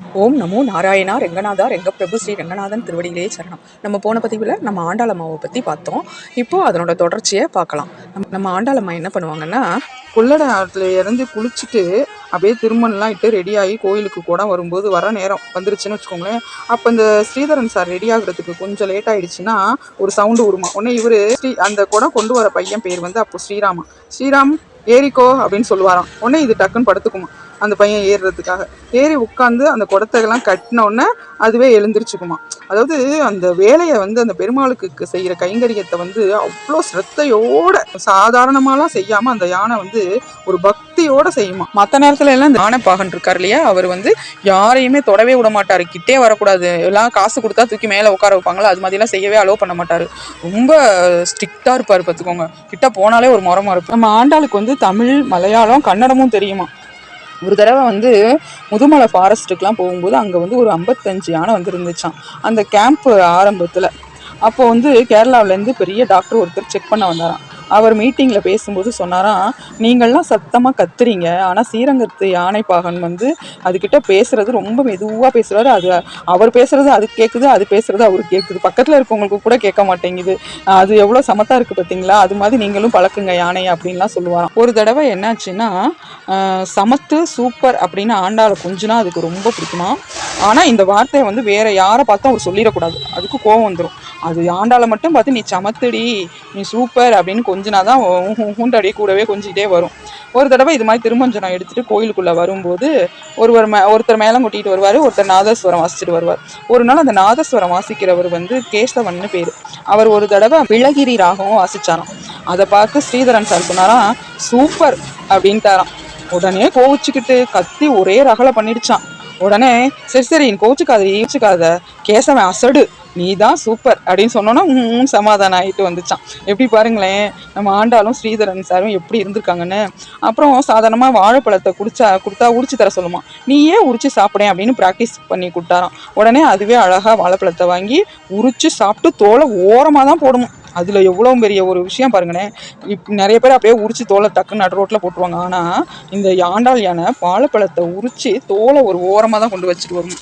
ஓம் நமோ நாராயணா ரெங்கநாதா ரெங்கப்பிரபு ஸ்ரீ ரெங்கநாதன் திருவடிகளே சரணம். நம்ம போன பதிவில் நம்ம ஆண்டாளம்மாவை பற்றி பார்த்தோம். இப்போ அதனோட தொடர்ச்சியை பார்க்கலாம். நம்ம நம்ம ஆண்டாளம்மா என்ன பண்ணுவாங்கன்னா கொள்ளட ஆற்றுல இறந்து குளிச்சுட்டு அப்படியே திருமணம்லாம் இட்டு ரெடியாகி கோயிலுக்கு கூட வரும்போது வர நேரம் வந்துருச்சுன்னு வச்சுக்கோங்களேன். அப்போ இந்த ஸ்ரீதரன் சார் ரெடி ஆகுறதுக்கு கொஞ்சம் லேட் ஆயிடுச்சுன்னா ஒரு சவுண்டு உருமா. உடனே இவர் ஸ்ரீ அந்த குடம் கொண்டு வர பையன் பேர் வந்து அப்போ ஸ்ரீராமா. ஸ்ரீராம் ஏறிக்கோ அப்படின்னு சொல்லுவாராம். உடனே இது டக்குன்னு படுத்துக்குமா. அந்த பையன் ஏறுறதுக்காக. ஏறி உட்காந்து அந்த குடத்தையெல்லாம் கட்டினோடனே அதுவே எழுந்திரிச்சுக்குமா அதாவது அந்த வேலையை வந்து அந்த பெருமாளுக்கு செய்கிற கைங்கரியத்தை வந்து அவ்வளோ ஸ்ரத்தையோட சாதாரணமாலாம் செய்யாமல் அந்த யானை வந்து ஒரு பக்தியோட செய்யுமா மற்ற நேரத்துல எல்லாம் இந்த ஆனைப்பாகன் இருக்கார் இல்லையா அவர் வந்து யாரையுமே தொடவே விட மாட்டார். கிட்டே வரக்கூடாது. எல்லாம் காசு கொடுத்தா தூக்கி மேலே உட்கார வைப்பாங்களா? அது மாதிரிலாம் செய்யவே அலோவ் பண்ண மாட்டார். ரொம்ப ஸ்ட்ரிக்டாக இருப்பார் பார்த்துக்கோங்க கிட்ட போனாலே ஒரு முறமா இருக்கும் நம்ம ஆண்டாளுக்கு வந்து தமிழ் மலையாளம் கன்னடமும் தெரியுமா ஒரு தடவை வந்து முதுமலை ஃபாரஸ்ட்டுக்கெலாம் போகும்போது அங்கே வந்து ஒரு ஐம்பத்தஞ்சு யானை வந்து இருந்துச்சாம். அந்த கேம்ப் ஆரம்பத்தில். அப்போ வந்து கேரளாவிலேருந்து பெரிய டாக்டர் ஒருத்தர் செக் பண்ண வந்தாராம். அவர் மீட்டிங்கில் பேசும்போது சொன்னாராம் நீங்கள்லாம் சத்தமாக கத்துறீங்க. ஆனால் ஸ்ரீரங்கத்து யானைப்பாகன் வந்து அதுக்கிட்ட பேசுகிறது ரொம்ப மெதுவாக பேசுகிறாரு அது அவர் பேசுகிறது அது கேட்குது அது பேசுறது அவருக்கு கேட்குது பக்கத்தில் இருக்கவங்களுக்கு கூட கேட்க மாட்டேங்குது. அது எவ்வளோ சமத்தாக இருக்குது பார்த்தீங்களா அது மாதிரி நீங்களும் பழக்குங்க யானை அப்படின்லாம் சொல்லுவாராம். ஒரு தடவை என்னாச்சுன்னா சமத்து சூப்பர் அப்படின்னு ஆண்டாளை குஞ்சுனா அதுக்கு ரொம்ப பிடிக்குமா? ஆனால் இந்த வார்த்தையை வந்து வேற யாரை பார்த்தும் அவர் சொல்லிடக்கூடாது. அதுக்கு கோவம் வந்துடும் அது ஆண்டாளை மட்டும் பார்த்து நீ சமத்துடி நீ சூப்பர் அப்படின்னு கொஞ்சினாதான் ஹூண்டடி கூடவே கொஞ்சிக்கிட்டே வரும். ஒரு தடவை இது மாதிரி திருமஞ்சனம் எடுத்துகிட்டு கோயிலுக்குள்ளே வரும்போது ஒருவர் மே ஒருத்தர் மேலே கொட்டிட்டு வருவார் ஒருத்தர் நாதஸ்வரம் வாசிச்சுட்டு வருவார். ஒரு நாள் அந்த நாதஸ்வரம் வாசிக்கிறவர் வந்து கேசவன்னு பேர். அவர் ஒரு தடவை விளகிரி ராகவும் வாசிச்சாராம். அதை பார்த்து ஸ்ரீதரன் சார் சொன்னாராம் சூப்பர் அப்படின்ட்டாராம். உடனே கோவிச்சுக்கிட்டு கத்தி ஒரே ரகலை பண்ணிடுச்சான் உடனே சரி சரி கோச்சுக்காத ஈச்சுக்காத கேசவன் அசடு. நீ தான் சூப்பர் அப்படின்னு சொன்னோன்னா சமாதானம் ஆகிட்டு வந்துச்சான். எப்படி பாருங்களேன் நம்ம ஆண்டாலும் ஸ்ரீதரன் சாரும் எப்படி இருந்திருக்காங்கன்னு. அப்புறம் சாதாரணமாக வாழைப்பழத்தை குடிச்சா கொடுத்தா உரிச்சு தர சொல்லுமா. நீயே உரிச்சு சாப்பிடேன் அப்படின்னு ப்ராக்டிஸ் பண்ணி கொடுத்தாராம். உடனே அதுவே அழகாக வாழைப்பழத்தை வாங்கி உரிச்சு சாப்பிட்டு தோலை ஓரமாக தான் போடணும். அதில் எவ்வளோ பெரிய ஒரு விஷயம் பாருங்களேன். இப் நிறைய பேர் அப்படியே உரிச்சு தோலை டக்குன்னு நடு ரோட்டில் போட்டுருவாங்க. ஆனால் இந்த யாண்டாள் யானை வாழைப்பழத்தை உரிச்சு தோலை ஒரு ஓரமாக தான் கொண்டு வச்சுட்டு வரும்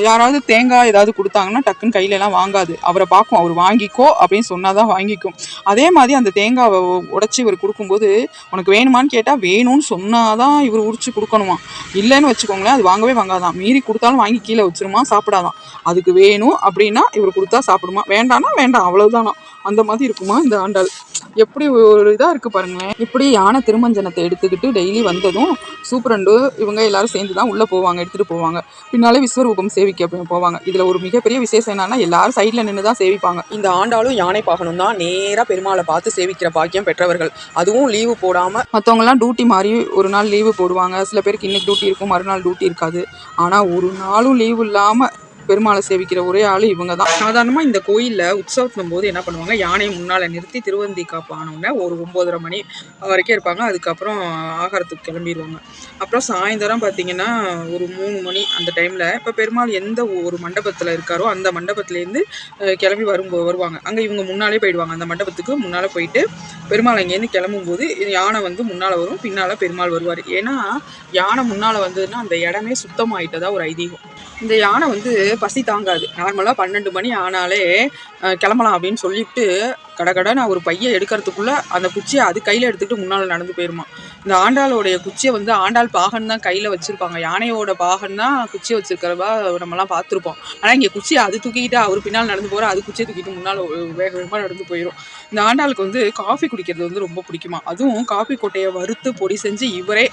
யாராவது தேங்காய் ஏதாவது கொடுத்தாங்கன்னா டக்குன்னு கையிலலாம் வாங்காது. அவரை பார்க்கும் அவர் வாங்கிக்கோ அப்படின்னு சொன்னாதான் வாங்கிக்கும். அதே மாதிரி அந்த தேங்காவை உடைச்சி இவர் கொடுக்கும்போது உனக்கு வேணுமான்னு கேட்டால் வேணும்னு சொன்னாதான் இவர் உரிச்சு கொடுக்கணுமா? இல்லைன்னு வச்சுக்கோங்களேன் அது வாங்கவே வாங்காதான். மீறி கொடுத்தாலும் வாங்கி கீழே வச்சிருமா சாப்பிடாதான். அதுக்கு வேணும் அப்படின்னா இவர் கொடுத்தா சாப்பிடுமா? வேண்டாம்னா வேண்டாம் அவ்வளவுதானா? அந்த மாதிரி இருக்குமா இந்த ஆண்டாள்? எப்படி ஒரு இதாக இருக்குது பாருங்களேன். இப்படி யானை திருமஞ்சனத்தை எடுத்துக்கிட்டு டெய்லி வந்ததும் சூப்பரண்டு இவங்க எல்லாரும் சேர்ந்து தான் உள்ளே போவாங்க எடுத்துகிட்டு போவாங்க. பின்னாலே விஸ்வரூபம் சேவிக்க அப்படின்னு போவாங்க. இதில் ஒரு மிகப்பெரிய விசேஷம் என்னன்னா எல்லாரும் சைடில் நின்று தான் சேவிப்பாங்க. இந்த ஆண்டாளும் யானை பாகனும் தான் நேராக பெருமாளை பார்த்து சேவிக்கிற பாக்கியம் பெற்றவர்கள். அதுவும் லீவு போடாமல் மற்றவங்கலாம் டியூட்டி மாதிரி ஒரு நாள் லீவு போடுவாங்க. சில பேருக்கு இன்னைக்கு டியூட்டி இருக்கும் மறுநாள் டியூட்டி இருக்காது. ஆனால் ஒரு நாளும் லீவு இல்லாமல் பெருமாளை சேவிக்கிற ஒரே ஆள் இவங்க தான் சாதாரணமாக இந்த கோயிலில் உற்சவத்தின் போது என்ன பண்ணுவாங்க? யானையை முன்னால் நிறுத்தி திருவந்தி காப்பு ஆனவுடனே ஒரு ஒம்போதரை மணி வரைக்கும் இருப்பாங்க. அதுக்கப்புறம் ஆகாரத்துக்கு கிளம்பிடுவாங்க அப்புறம் சாயந்தரம் பார்த்தீங்கன்னா ஒரு மூணு மணி அந்த டைமில் இப்போ பெருமாள் எந்த ஒரு மண்டபத்தில் இருக்காரோ அந்த மண்டபத்துலேருந்து கிளம்பி வரும்போ வருவாங்க. அங்கே இவங்க முன்னாலே போயிடுவாங்க. அந்த மண்டபத்துக்கு முன்னால் போயிட்டு பெருமாள் அங்கேருந்து கிளம்பும்போது யானை வந்து முன்னால் வரும். பின்னால் பெருமாள் வருவார். ஏன்னா யானை முன்னால் வந்ததுன்னா அந்த இடமே சுத்தமாயிட்டதா ஒரு ஐதீகம். இந்த யானை வந்து பசி தாங்காது. நார்மலாக பன்னெண்டு மணி ஆனாலே கிளம்பலாம் அப்படின்னு சொல்லிட்டு கடகடன்னு ஒரு பையை எடுக்கிறதுக்குள்ளே அந்த குச்சியை அது கையில் எடுத்துக்கிட்டு முன்னால் நடந்து போயிருமா. இந்த ஆண்டாளோடைய குச்சியை வந்து ஆண்டாள் பாகன் தான் கையில் வச்சிருப்பாங்க. யானையோட பாகன் தான் குச்சியை வச்சிருக்கிறவா நம்மலாம் பார்த்துருப்போம். ஆனால் இங்கே குச்சியை அது தூக்கிக்கிட்டு அவர் பின்னால் நடந்து போகிற அது குச்சியை தூக்கிட்டு முன்னால் வேக வேகமாக நடந்து போயிடும் இந்த ஆண்டாளுக்கு வந்து காஃபி குடிக்கிறது வந்து ரொம்ப பிடிக்குமா? அதுவும் காஃபி கொட்டையை வறுத்து பொடி செஞ்சு இவரே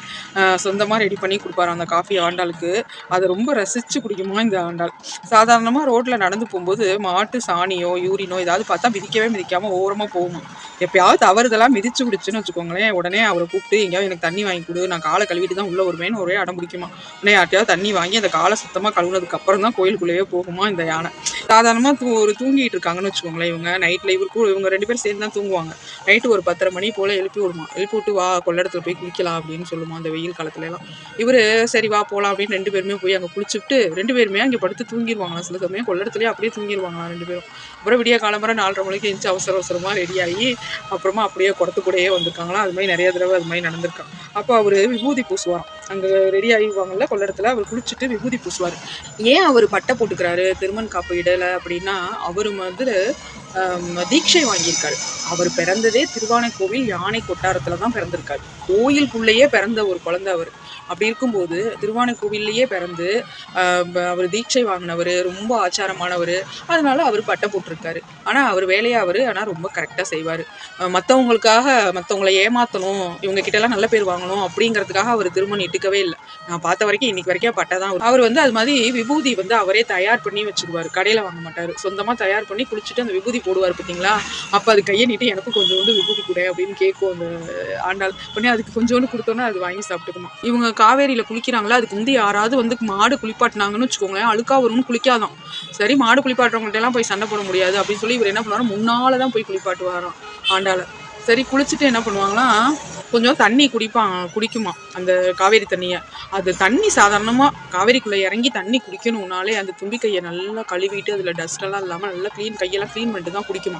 சொந்தமாக ரெடி பண்ணி கொடுப்பாரு அந்த காஃபி ஆண்டாளுக்கு. அதை ரொம்ப ரசித்து குடிக்குமா இந்த ஆண்டாள்? சாதாரணமாக ரோட்டில் நடந்து போகும்போது மாட்டு சாணியோ யூரினோ ஏதாவது பார்த்தா மிதிக்கவே மிதிக்காமல் ஓரமாக போகும். எப்பயாவது தவறுதெல்லாம் மிதிச்சு விடுச்சுன்னு வச்சுக்கோங்களேன். உடனே அவரை கூப்பிட்டு எங்கேயாவது எனக்கு தண்ணி வாங்கி கொடு. நான் காலை கழுவிட்டு தான் உள்ளே வருவேன்னு ஒரே அடம் பிடிக்குமா? உடனே யார்ட்டையாவது தண்ணி வாங்கி அந்த காலை சுத்தமாக கழுவுனதுக்கு அப்புறம் தான் கோயிலுக்குள்ளேயே போகுமா இந்த யானை? சாதாரணமாக தூ ஒரு தூங்கிட்டு இருக்காங்கன்னு வச்சுக்கோங்களேன் இவங்க. நைட்டில் இவருக்கு இவங்க ரெண்டு பேரும் சேர்ந்து தான் தூங்குவாங்க. நைட்டு ஒரு பத்தரை மணி போல் எழுப்பி விடுமா? எழுப்பி விட்டு வா கொள்ளடத்துல போய் குளிக்கலாம் அப்படின்னு சொல்லுமா அந்த வெயில் காலத்துல எல்லாம் இவர் சரி வா போகலாம் அப்படின்னு ரெண்டு பேருமே போய் அங்கே குளிச்சுட்டு ரெண்டு பேருமே அங்கே படுத்து தூங்கிடுவாங்களா சில சமயம் கொள்ளடத்துலேயே அப்படியே தூங்கிடுவாங்களா ரெண்டு பேரும். அப்புறம் விடிய காலம்பரம் நாலரை மணிக்கு எழுந்துச்சு அவசர அவசரமாக ரெடி ஆகி அப்புறமா அப்படியே குடத்துக்கூடையே வந்திருக்காங்களாம். அது மாதிரி நிறைய தடவை அது மாதிரி நடந்திருக்காங்க. அப்போ அவர் விபூதி பூசுவாராம். அங்கே ரெடி ஆகிவாங்கல்ல கொள்ளடத்துல அவர் குளிச்சுட்டு விபூதி பூசுவார். ஏன் அவர் பட்டை போட்டுக்கிறாரு திருமண் காப்பு இடலை அப்படின்னா அவர் வந்து தீட்சை வாங்கியிருக்காரு. அவர் பிறந்ததே திருவானைக்கோவில் யானை கொட்டாரத்தில் தான் பிறந்திருக்காரு. கோயிலுக்குள்ளேயே பிறந்த ஒரு குழந்தை அவர். அப்படி இருக்கும்போது திருவானைக்கோவில்லையே பிறந்து அவர் தீட்சை வாங்கினவர் ரொம்ப ஆச்சாரமானவர் அதனால அவர் பட்டை போட்டிருக்காரு. ஆனால் அவர் வேலையை அவர் ஆனால் ரொம்ப கரெக்டாக செய்வார். மற்றவங்களுக்காக மற்றவங்களை ஏமாற்றணும் இவங்க கிட்டலாம் நல்ல பேர் வாங்கணும் அப்படிங்கிறதுக்காக அவர் திருமணம் இட்டுக்கவே இல்லை. நான் பார்த்த வரைக்கும் இன்னைக்கு வரைக்கும் பட்டை தான் அவர் வந்து அது மாதிரி விபூதி வந்து அவரே தயார் பண்ணி வச்சுக்குவார் கடையில் வாங்க மாட்டார். சொந்தமாக தயார் பண்ணி குளிச்சுட்டு அந்த விபூதி போடுவார் பார்த்தீங்களா? அப்போ அது கையை நீட்டு எனக்கும் கொஞ்சோண்டு விபூதி கொடு அப்படின்னு கேட்கும் அந்த ஆண்டாள். உடனே அதுக்கு கொஞ்சோண்டு கொடுத்தோன்னா அது வாங்கி சாப்பிட்டுக்குமா இவங்க காவேரியில் குளிக்கிறாங்களா? அதுக்கு வந்து யாராவது வந்து மாடு குளிப்பாட்டினாங்கன்னு வச்சுக்கோங்களேன். அழுக்கா வரும்னு குளிக்காதான். சரி மாடு குளிப்பாட்டுறவங்கள்ட்டெல்லாம் போய் சண்டை போட முடியாது அப்படின்னு சொல்லி இவர் என்ன பண்ணுவாரோ முன்னால் தான் போய் குளிப்பாட்டுவாராம் ஆண்டாள. சரி குளிச்சுட்டு என்ன பண்ணுவாங்கன்னா கொஞ்சம் தண்ணி குடிப்பான் குடிக்குமா? அந்த காவேரி தண்ணியை. அது தண்ணி சாதாரணமாக காவேரிக்குள்ளே இறங்கி தண்ணி குடிக்கணும்னாலே அந்த தும்பி கையை நல்லா கழுவிட்டு அதில் டஸ்டெல்லாம் இல்லாமல் நல்லா க்ளீன் கையெல்லாம் க்ளீன் பண்ணிட்டு தான் குடிக்குமா?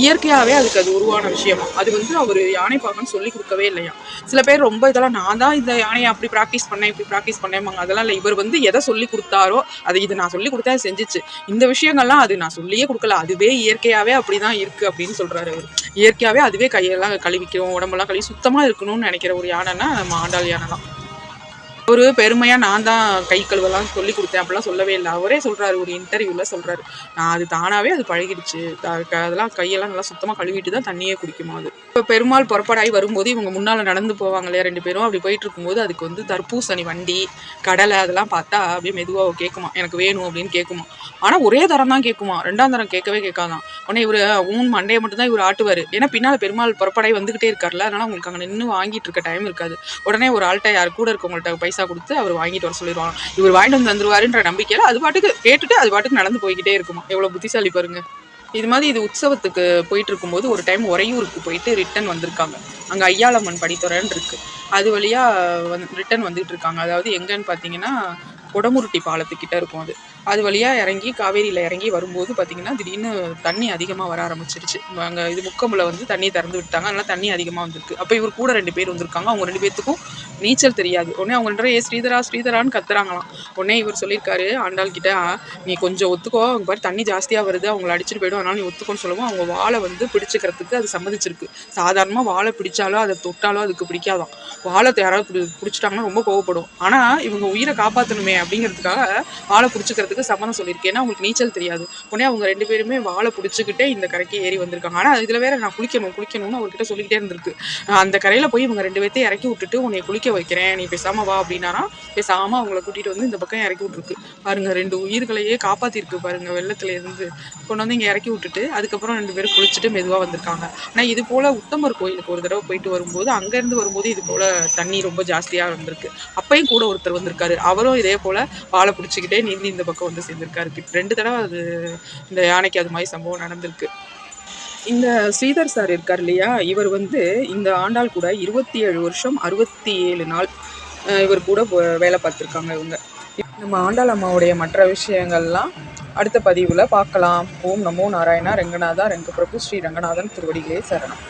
இயற்கையாகவே அதுக்கு அது உருவான விஷயமா. அது வந்து அவர் யானை பார்க்கன்னு சொல்லி கொடுக்கவே இல்லையா? சில பேர் ரொம்ப இதெல்லாம் நான் தான் இந்த யானையை அப்படி ப்ராக்டிஸ் பண்ணேன் இப்படி ப்ராக்டிஸ் பண்ணேம்பாங்க அதெல்லாம் இல்லை. இவர் வந்து எதை சொல்லி கொடுத்தாரோ அது இது நான் சொல்லி கொடுத்தா அது செஞ்சுச்சு. இந்த விஷயங்கள்லாம் அது நான் சொல்லியே கொடுக்கல. அதுவே இயற்கையாகவே அப்படி தான் இருக்குது அப்படின்னு சொல்கிறாரு அவர். இயற்கையாகவே அதுவே கையெல்லாம் கழுவிக்கும் உடம்பெல்லாம் கழுவி சுத்தமாக இருக்கணும்னு நினைக்கிற ஒரு யானைன்னா நம்ம ஆண்டாள் யானை தான் ஒரு பெருமையாக நான் தான் கை கழுவலாம் சொல்லி கொடுத்தேன். அப்படிலாம் சொல்லவே இல்லை. அவரே சொல்கிறாரு ஒரு இன்டர்வியூவில் சொல்கிறாரு நான் அது தானாகவே அது பழகிடுச்சு. அதெல்லாம் கையெல்லாம் நல்லா சுத்தமாக கழுவிட்டு தான் தண்ணியே குடிக்குமா அது. இப்போ பெருமாள் புறப்பாடாகி வரும்போது இவங்க முன்னால் நடந்து போவாங்க இல்லையா ரெண்டு பேரும். அப்படி போயிட்டு இருக்கும்போது அதுக்கு வந்து தர்பூசணி வண்டி கடலை அதெல்லாம் பார்த்தா அப்படியே மெதுவாக கேட்குமா எனக்கு வேணும் அப்படின்னு கேட்குமா ஆனால் ஒரே தரம் தான் கேட்குமா ரெண்டாம் தரம் கேட்கவே கேட்காதான். உடனே இவர் ஊன் மண்டையை மட்டும்தான் இவர் ஆட்டுவார். ஏன்னா பின்னால் பெருமாள் புறப்படாய் வந்துகிட்டே இருக்கார்ல அதனால் உங்களுக்கு அங்கே நின்று வாங்கிட்டு இருக்க டைம் இருக்காது. உடனே ஒரு ஆள்கிட்ட யார் கூட இருக்கவங்கள்ட்ட பைசா கொடுத்து அவர் வாங்கிட்டு வர சொல்லிடுவாங்க. இவர் வாங்கிட்டு வந்து தந்துருவாருன்ற நம்பிக்கையில் அது பாட்டுக்கு கேட்டுட்டு அது பாட்டுக்கு நடந்து போய்கிட்டே இருக்குமா? எவ்வளோ புத்திசாலி பாருங்க. இது மாதிரி இது உற்சவத்துக்கு போயிட்டு இருக்கும்போது ஒரு டைம் உறையூருக்கு போயிட்டு ரிட்டன் வந்திருக்காங்க. அங்கே ஐயாளம்மன் படித்துறைன்னு இருக்கு. அது வழியா வந்து ரிட்டன் வந்துட்டு இருக்காங்க. அதாவது எங்கன்னு பார்த்தீங்கன்னா குடமுருட்டி பாலத்துக்கிட்ட இருக்கும் அது. அது வழியாக இறங்கி காவேரியில் இறங்கி வரும்போது பார்த்தீங்கன்னா திடீர்னு தண்ணி அதிகமாக வர ஆரம்பிச்சிருச்சு. அங்கே இது முக்கம்பில் வந்து தண்ணி திறந்து விட்டாங்க அதனால் தண்ணி அதிகமாக வந்திருக்கு. அப்போ இவர் கூட ரெண்டு பேர் வந்திருக்காங்க. அவங்க ரெண்டு பேர்த்துக்கும் நீச்சல் தெரியாது. உடனே அவங்க ரெண்டு ஏ ஸ்ரீதரா ஸ்ரீதரான்னு கத்துறாங்களாம். உடனே இவர் சொல்லியிருக்காரு ஆண்டாள் கிட்ட நீ கொஞ்சம் ஒத்துக்கோ. அவங்க பாரு தண்ணி ஜாஸ்தியாக வருது. அவங்கள அடிச்சிட்டு போயிடும். அதனால நீ ஒத்துக்கோன்னு சொல்லவும் அவங்க வாழை வந்து பிடிச்சிக்கிறதுக்கு அது சம்மதிச்சிருக்கு. சாதாரணமாக வாழை பிடிச்சாலோ அதை தொட்டாலோ அதுக்கு பிடிக்காதான் வாழை யாராவது பிடிச்சிட்டாங்கன்னா ரொம்ப கோவப்படும். ஆனால் இவங்க உயிரை காப்பாற்றணுமே அப்படிங்கிறதுக்காக வாழை பிடிச்சிக்கிறதுக்கு சம்மதம் சொல்லியிருக்கேன். ஏன்னா அவங்களுக்கு நீச்சல் தெரியாது. உடனே அவங்க ரெண்டு பேருமே வாழை பிடிச்சிக்கிட்டே இந்த கரைக்கு ஏறி வந்திருக்காங்க. ஆனால் இதில் வேற நான் குளிக்கணும் குளிக்கணும்னு அவர்கிட்ட சொல்லிக்கிட்டே இருந்திருக்கு. அந்த கரையில் போய் இவங்க ரெண்டு பேர்த்தையும் இறக்கி விட்டுட்டு உன்னை குளிக்க வைக்கிறேன். நீ பேசாமல் வா அப்படின்னாரா பேசாம அவங்கள கூட்டிகிட்டு வந்து இந்த பக்கம் இறக்கி விட்டுருக்கு. பாருங்க ரெண்டு உயிர்களையே காப்பாற்றிருக்கு பாருங்கள் வெள்ளத்தில் இருந்து. கொண்டு வந்து இங்கே இறக்கி விட்டுட்டு அதுக்கப்புறம் ரெண்டு பேரும் குளிச்சுட்டு மெதுவாக வந்திருக்காங்க. ஆனால் இது போல் உத்தமர் கோயிலுக்கு ஒரு தடவை போயிட்டு வரும்போது அங்கேருந்து வரும்போது இது போல் தண்ணி ரொம்ப ஜாஸ்தியாக வந்திருக்கு. அப்பையும் கூட ஒருத்தர் வந்திருக்காரு. அவரும் இதே வாழை பிடிச்சிக்கிட்டே நீந்தி இந்த பக்கம் வந்து சேர்ந்துருக்காரு. ரெண்டு தடவை அது இந்த யானைக்கு அது மாதிரி சம்பவம் நடந்திருக்கு. இந்த ஸ்ரீதர் சார் இருக்கார் இல்லையா? இவர் வந்து இந்த ஆண்டாள் கூட இருபத்தி ஏழு வருஷம் அறுபத்தி ஏழு நாள் இவர் கூட வேலை பார்த்துருக்காங்க இவங்க. நம்ம ஆண்டாள் அம்மாவுடைய மற்ற விஷயங்கள்லாம் அடுத்த பதிவில் பார்க்கலாம். ஓம் நமோ நாராயணா ரெங்கநாதா ரெங்க பிரபு ஸ்ரீ ரங்கநாதன் திருவடிகளே சரணம்.